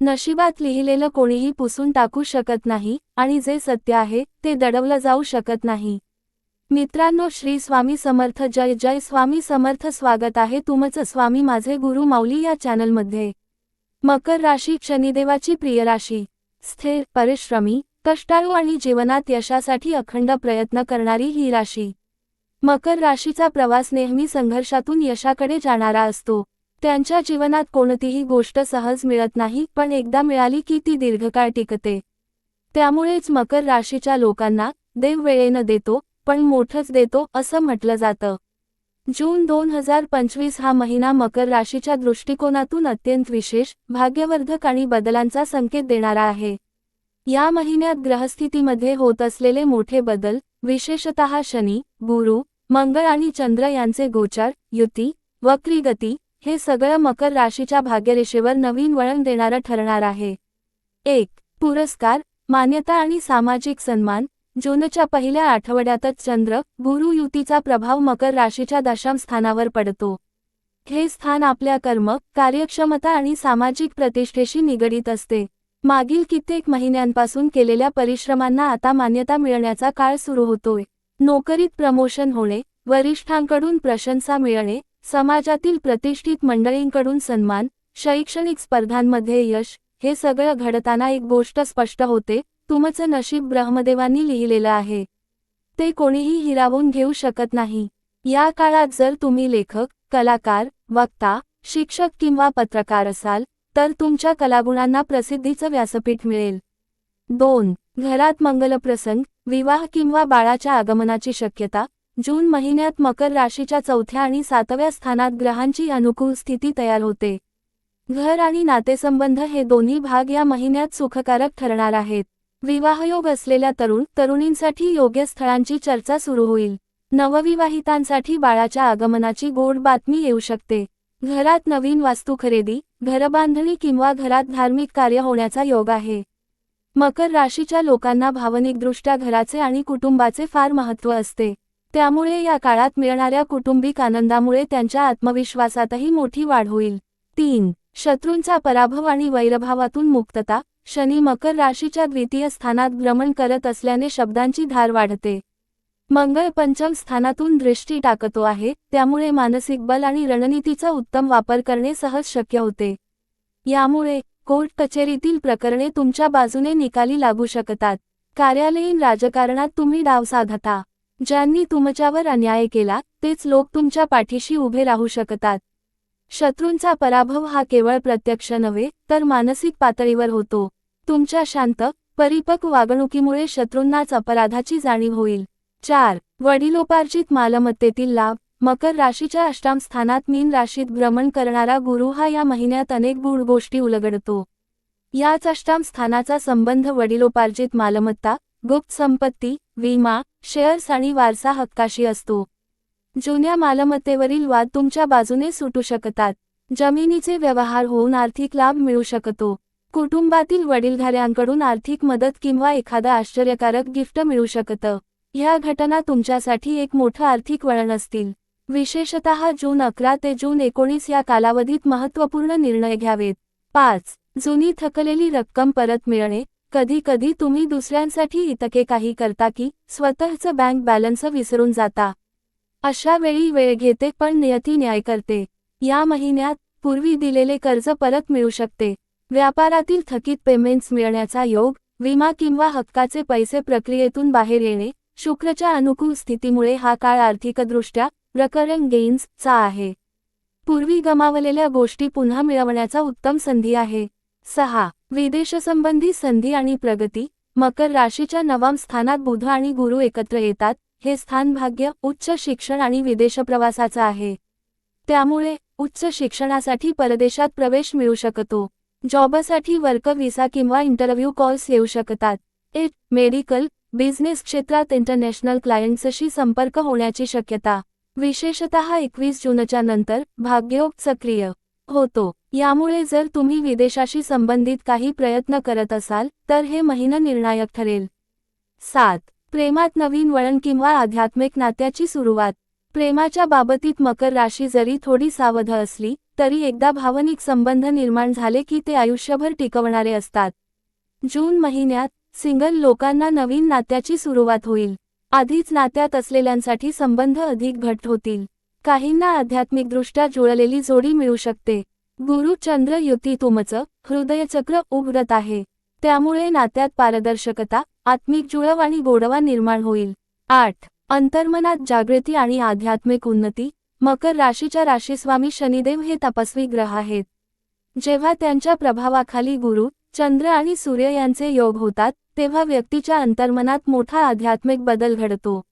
नशिबात लिहिलेलं कोणीही पुसून टाकू शकत नाही आणि जे सत्य आहे ते दडवलं जाऊ शकत नाही. मित्रांनो श्री स्वामी समर्थ जय जय स्वामी समर्थ स्वागत आहे तुमचं स्वामी माझे गुरु माऊली या चॅनलमध्ये. मकर राशी शनिदेवाची प्रिय राशी. स्थिर परिश्रमी कष्टाळू आणि जीवनात यशासाठी अखंड प्रयत्न करणारी ही राशी. मकर राशीचा प्रवास नेहमी संघर्षातून यशाकडे जाणारा असतो. त्यांच्या जीवनात कोणतीही गोष्ट सहज मिळत नाही पण एकदा मिळाली की ती दीर्घकाळ टिकते. त्यामुळेच मकर राशीच्या लोकांना देव वेळेनं देतो पण मोठंच देतो असं म्हटलं जातं. जून दोन हजार पंचवीस हा महिना मकर राशीच्या दृष्टिकोनातून अत्यंत विशेष भाग्यवर्धक आणि बदलांचा संकेत देणारा आहे. या महिन्यात ग्रहस्थितीमध्ये होत असलेले मोठे बदल विशेषतः शनी गुरु मंगळ आणि चंद्र यांचे गोचार युती वक्री गती हे सगळं मकर राशीच्या भाग्यरेषेवर नवीन वळण देणारं ठरणार आहे. एक पुरस्कार मान्यता आणि सामाजिक सन्मान. जूनच्या पहिल्या आठवड्यातच चंद्र गुरु युतीचा प्रभाव मकर राशीच्या दशम स्थानावर पडतो. हे स्थान आपल्या कर्म कार्यक्षमता आणि सामाजिक प्रतिष्ठेशी निगडीत असते. मागील कित्येक महिन्यांपासून केलेल्या परिश्रमांना आता मान्यता मिळण्याचा काळ सुरू होतोय. नोकरीत प्रमोशन होणे वरिष्ठांकडून प्रशंसा मिळणे समाजातील प्रतिष्ठित मंडळींकडून सन्मान शैक्षणिक स्पर्धांमध्ये यश हे सगळं घडताना एक गोष्ट स्पष्ट होते तुमचं नशीब ब्रह्मदेवांनी लिहिलेलं आहे. ते कोणीही हिरावून घेऊ शकत नाही. या काळात जर तुम्ही लेखक कलाकार वक्ता शिक्षक किंवा पत्रकार असाल तर तुमच्या कलागुणांना प्रसिद्धीचं व्यासपीठ मिळेल. दोन घरात मंगलप्रसंग विवाह किंवा बाळाच्या आगमनाची शक्यता जून महिन्यात मकर राशीच्या चौथ्या आणि सातव्या स्थानात ग्रहांची अनुकूल स्थिती तयार होते. घर आणि नातेसंबंध हे दोन्ही भाग या महिन्यात सुखकारक ठरणार आहेत. विवाहयोग असलेल्या तरुण तरुणींसाठी योग्य स्थळांची चर्चा सुरू होईल. नवविवाहितांसाठी बाळाच्या आगमनाची गोड बातमी येऊ शकते. घरात नवीन वास्तू खरेदी घरबांधणी किंवा घरात धार्मिक कार्य होण्याचा योग आहे. मकर राशीच्या लोकांना भावनिकदृष्ट्या घराचे आणि कुटुंबाचे फार महत्त्व असते. त्यामुळे या काळात मिळणाऱ्या कुटुंबिक आनंदामुळे त्यांच्या आत्मविश्वासातही मोठी वाढ होईल. तीन शत्रूंचा पराभव आणि वैरभावातून मुक्तता शनी मकर राशीच्या द्वितीय स्थानात भ्रमण करत असल्याने शब्दांची धार वाढते. मंगळ पंचम स्थानातून दृष्टी टाकतो आहे त्यामुळे मानसिक बल आणि रणनीतीचा उत्तम वापर करणे सहज शक्य होते. यामुळे कोर्ट कचेरीतील प्रकरणे तुमच्या बाजूने निकाली लागू शकतात. कार्यालयीन राजकारणात तुम्ही डाव साधता. ज्यांनी तुमच्यावर अन्याय केला तेच लोक तुमच्या पाठीशी उभे राहू शकतात. शत्रूंचा पराभव हा केवळ प्रत्यक्ष नव्हे तर मानसिक पातळीवर होतो. तुमच्या शांत परिपक्व वागणुकीमुळे शत्रूंनाच अपराधाची जाणीव होईल. चार. वडिलोपार्जित मालमत्तेतील लाभ. मकर राशीच्या अष्टाम स्थानात मीन राशीत भ्रमण करणारा गुरु हा या महिन्यात अनेक गुढ गोष्टी उलगडतो. याच अष्टाम स्थानाचा संबंध वडिलोपार्जित मालमत्ता गुप्त संपत्ती विमा शेअर्स आणि वारसा हक्काशी असतो. जुन्या मालमत्तेवरील वाद तुमच्या बाजूने सुटू शकतात. जमिनीचे व्यवहार होऊन आर्थिक लाभ मिळू शकतो. कुटुंबातील वडीलधाऱ्यांकडून आर्थिक मदत किंवा एखादा आश्चर्यकारक गिफ्ट मिळू शकतं. ह्या घटना तुमच्यासाठी एक मोठं आर्थिक वळण असतील. विशेषतः जून अकरा ते जून एकोणीस या कालावधीत महत्त्वपूर्ण निर्णय घ्यावेत. पाच. जुनी थकलेली रक्कम परत मिळणे. कधी कधी तुम्ही दुसऱ्यांसाठी इतके काही करता की स्वतःचं बँक बॅलन्स विसरून जाता. अशा वेळी वेळ घेते पण नियती न्याय करते. या महिन्यात पूर्वी दिलेले कर्ज परत मिळू शकते. व्यापारातील थकीत पेमेंट्स मिळण्याचा योग विमा किंवा हक्काचे पैसे प्रक्रियेतून बाहेर येणे शुक्रच्या अनुकूल स्थितीमुळे हा काळ आर्थिकदृष्ट्या रकरंग गेन्सचा आहे. पूर्वी गमावलेल्या गोष्टी पुन्हा मिळवण्याचा उत्तम संधी आहे. सहा. विदेशसंबंधी संधी आणि प्रगती. मकर राशीच्या नवम स्थानात बुध आणि गुरु एकत्र येतात. हे स्थान भाग्य उच्च शिक्षण आणि विदेश प्रवासाचं आहे. त्यामुळे उच्च शिक्षणासाठी परदेशात प्रवेश मिळू शकतो. जॉबसाठी वर्क व्हिसा किंवा इंटरव्ह्यू कॉल्स येऊ शकतात. एट मेडिकल बिझनेस क्षेत्रात इंटरनॅशनल क्लायंट्सशी संपर्क होण्याची शक्यता. विशेषतः एकवीस जूनच्या नंतर भाग्योग सक्रिय. होतो. यामुळे जर तुम्ही विदेशाशी संबंधित काही प्रयत्न करत असाल तर हे महिना निर्णायक ठरेल. सात. प्रेमात नवीन वळण किंवा आध्यात्मिक नात्याची सुरुवात. प्रेमाच्या बाबतीत मकर राशी जरी थोडी सावध असली तरी एकदा भावनिक संबंध निर्माण झाले की ते आयुष्यभर टिकवणारे असतात. जून महिन्यात सिंगल लोकांना नवीन नात्याची सुरुवात होईल. आधीच नात्यात असलेल्यांसाठी संबंध अधिक घट्ट होतील. काहींना आध्यात्मिकदृष्ट्या जुळलेली जोडी मिळू शकते. गुरु चंद्र युती तुमचं हृदयचक्र उघडत आहे. त्यामुळे नात्यात पारदर्शकता आत्मिक जुळव आणि गोडवा निर्माण होईल. आठ. अंतर्मनात जागृती आणि आध्यात्मिक उन्नती. मकर राशीच्या राशीस्वामी शनिदेव हे तपस्वी ग्रह आहेत. जेव्हा त्यांच्या प्रभावाखाली गुरु चंद्र आणि सूर्य यांचे योग होतात तेव्हा व्यक्तीच्या अंतर्मनात मोठा आध्यात्मिक बदल घडतो.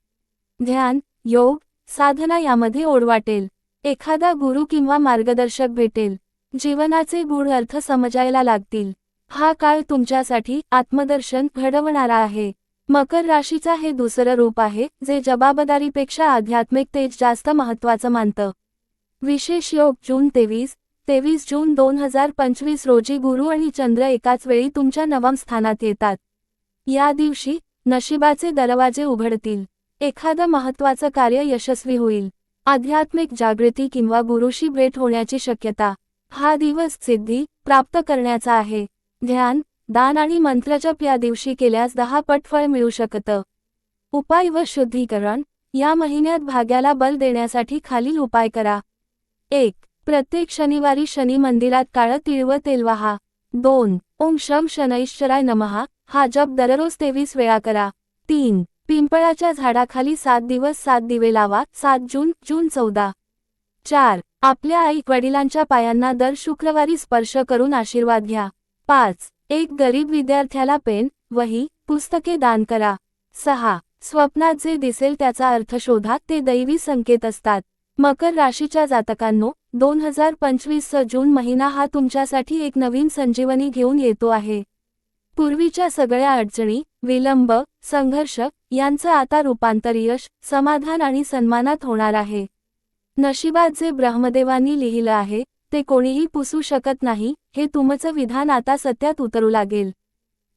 ध्यान योग साधना यामध्ये ओढ वाटेल. एखादा गुरु किंवा मार्गदर्शक भेटेल. जीवनाचे गूढ अर्थ समजायला लागतील. हा काळ तुमच्यासाठी आत्मदर्शन घडवणारा आहे. मकर राशीचा हे दुसरं रूप आहे जे जबाबदारीपेक्षा आध्यात्मिक तेज जास्त महत्वाचं मानतं. विशेष योग जून तेवीस तेवीस जून दोन हजार पंचवीस रोजी गुरु आणि चंद्र एकाच वेळी तुमच्या नवम स्थानात येतात. या दिवशी नशिबाचे दरवाजे उघडतील. एखादं महत्वाचं कार्य यशस्वी होईल. आध्यात्मिक जागृती किंवा गुरुशी भेट होण्याची शक्यता हा दिवस सिद्धी प्राप्त करण्याचा आहे. ध्यान दान आणि मंत्रजप या दिवशी केल्यास दहा पट फळ मिळू शकतं. उपाय व शुद्धीकरण या महिन्यात भाग्याला बल देण्यासाठी खालील उपाय करा. एक प्रत्येक शनिवारी शनी मंदिरात काळं तिळव तेल वाहा. दोन ओम शम शनैश्चराय नमहा हा जप दररोज तेवीस वेळा करा. तीन पिंपळाच्या झाडाखाली सात दिवस सात दिवे लावा. सात जून जून चौदा. चार. आपल्या आई वडिलांच्या पायांना दर शुक्रवारी स्पर्श करून आशीर्वाद घ्या. पाच. एक गरीब विद्यार्थ्याला पेन वही पुस्तके दान करा. सहा. स्वप्नात जे दिसेल त्याचा अर्थ शोधा. ते दैवी संकेत असतात. मकर राशीच्या जातकांनो दोन हजार पंचवीस जून महिना हा तुमच्यासाठी एक नवीन संजीवनी घेऊन येतो आहे. पूर्वीच्या सगळ्या अडचणी विलंब संघर्ष यांचं आता रूपांतर यश समाधान आणि सन्मानात होणार आहे. नशिबात जे ब्रह्मदेवांनी लिहिलं आहे ते कोणीही पुसू शकत नाही हे तुमचं विधान आता सत्यात उतरू लागेल.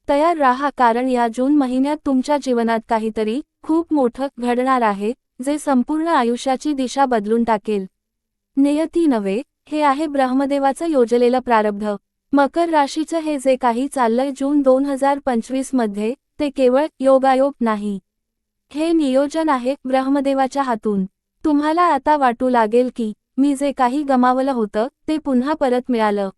तयार राहा कारण या जून महिन्यात तुमच्या जीवनात काहीतरी खूप मोठं घडणार आहे जे संपूर्ण आयुष्याची दिशा बदलून टाकेल. नियती नव्हे हे आहे ब्रह्मदेवाचं योजलेलं प्रारब्ध. मकर राशीचं हे जे काही चाललंय जून दोन हजार पंचवीसमध्ये ते केवळ योगायोग नाही. हे नियोजन आहे ब्रह्मदेवाच्या हातून. तुम्हाला आता वाटू लागेल की मी जे काही गमावलं होतं ते पुन्हा परत मिळालं.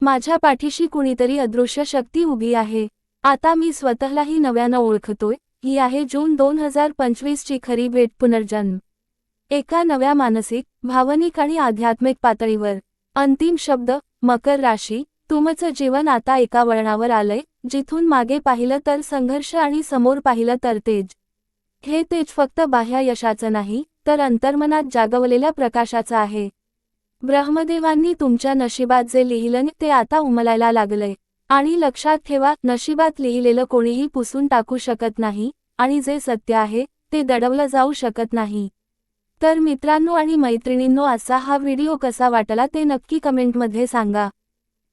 माझ्या पाठीशी कुणीतरी अदृश्य शक्ती उभी आहे. आता मी स्वतःलाही नव्यानं ओळखतोय ही आहे जून दोन हजार पंचवीसची खरी भेट पुनर्जन्म. एका नव्या मानसिक भावनिक आणि आध्यात्मिक पातळीवर. अंतिम शब्द मकर राशी. तुमचं जीवन आता एका वळणावर आलंय जिथून मागे पाहिलं तर संघर्ष आणि समोर पाहिलं तर तेज. हे तेज फक्त बाह्य यशाचं नाही तर अंतर्मनात जागवलेल्या प्रकाशाचं आहे. ब्रह्मदेवांनी तुमच्या नशिबात जे लिहिलं ते आता उमलायला लागलंय. आणि लक्षात ठेवा नशिबात लिहिलेलं कोणीही पुसून टाकू शकत नाही आणि जे सत्य आहे ते दडवलं जाऊ शकत नाही. तर मित्रांनो आणि मैत्रिणींनो असा हा व्हिडिओ कसा वाटला ते नक्की कमेंटमध्ये सांगा.